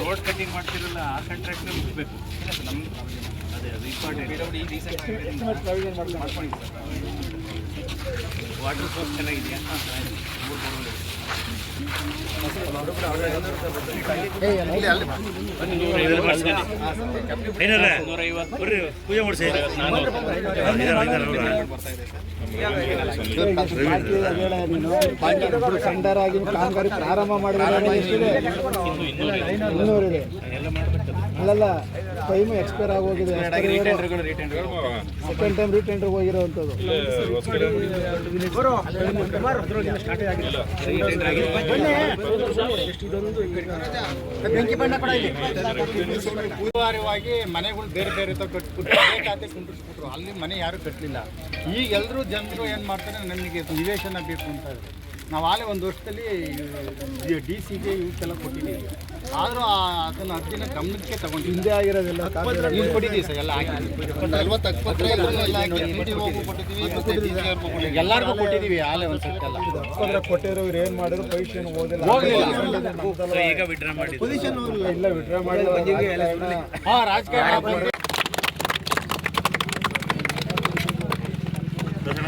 Road ಮಾಡ್ತಿರಲ್ಲ ಆ contract ನಮ್ಗೆ ಅದೇ ವಾಟರ್ ಸೋರ್ಸ್ ಚೆನ್ನಾಗಿದೆಯಾ? ಪೂಜೆ ಮಾಡಿಸಿ ಟೆಂಡರ್ ಆಗಿ ಕಾಮಗಾರಿ ಪ್ರಾರಂಭ ಮಾಡಿದ್ರೆ ಎಷ್ಟಿದೆ ಇನ್ನೂರಿದೆ ಎಲ್ಲ ಮಾಡ್ಬೇಕು ಅಲ್ಲಲ್ಲ ಟೈಮ್ ಎಕ್ಸ್ಪೈರ್ ಆಗೋಗಿದೆ. ಸೆಕೆಂಡ್ ಟೈಮ್ ರೀಟೆಂಡರ್ ಹೋಗಿರೋವಂಥದ್ದು ಅನಿವಾರ್ಯವಾಗಿ ಮನೆಗಳು ಬೇರೆ ಬೇರೆ ಖಾತೆ ಕುಂಟಿಸ್ಬಿಟ್ರು ಅಲ್ಲಿ ಮನೆ ಯಾರು ಕಟ್ಟಲಿಲ್ಲ ಈಗ ಎಲ್ಲರೂ ಜನರು ಏನು ಮಾಡ್ತಾರೆ? ನನಗೆ ನಿವೇಶನ ಬೇಕು ಅಂತಾರೆ ನಾವು ಆಲೇ ಒಂದು ವರ್ಷದಲ್ಲಿ ಡಿ ಸಿಗೆ ಇವಕ್ಕೆಲ್ಲ ಕೊಟ್ಟಿದ್ದೀವಿ. ಆದರೂ ಅದನ್ನು ಅರ್ಜಿನ ಗಮನಕ್ಕೆ ತಗೊಂಡಿಲ್ಲ. ಹಿಂದೆ ಆಗಿರೋದೆಲ್ಲ ಖಾತೆ ಈಗ ಕೊಟ್ಟಿದ್ದೀವಿ ಸರ್ ಎಲ್ಲ ಹಾಕಿದ್ದೀವಿ ಎಲ್ಲರಿಗೂ ಕೊಟ್ಟಿದ್ದೀವಿ ಆಲೇ ಒಂದು ಸೆಟ್ಟೆಲ್ಲ ಅದ್ರ ಕೊಟ್ಟಿರೋ ಇವ್ರು ಏನ್ ಮಾಡಿದ್ರು ಪರೀಕ್ಷೆನ ಓದಿಲ್ಲ. ಸೊ ಈಗ ವಿಡ್ರಾ ಮಾಡಿದ್ದು. ಇಲ್ಲ ವಿಡ್ರಾ ಮಾಡಿ ಹಾಂ ರಾಜಕೀಯ ತೆಗಿ ಅದನ್ನ ಯಾರೇ ನೀನು? ಸಮರ, ದುಡ್ಡು ತಗೊಂಡು ಮಾಡ್ತಾ ಇದ್ದಾರೆ. ದುಡ್ಡು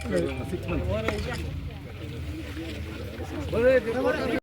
Six months.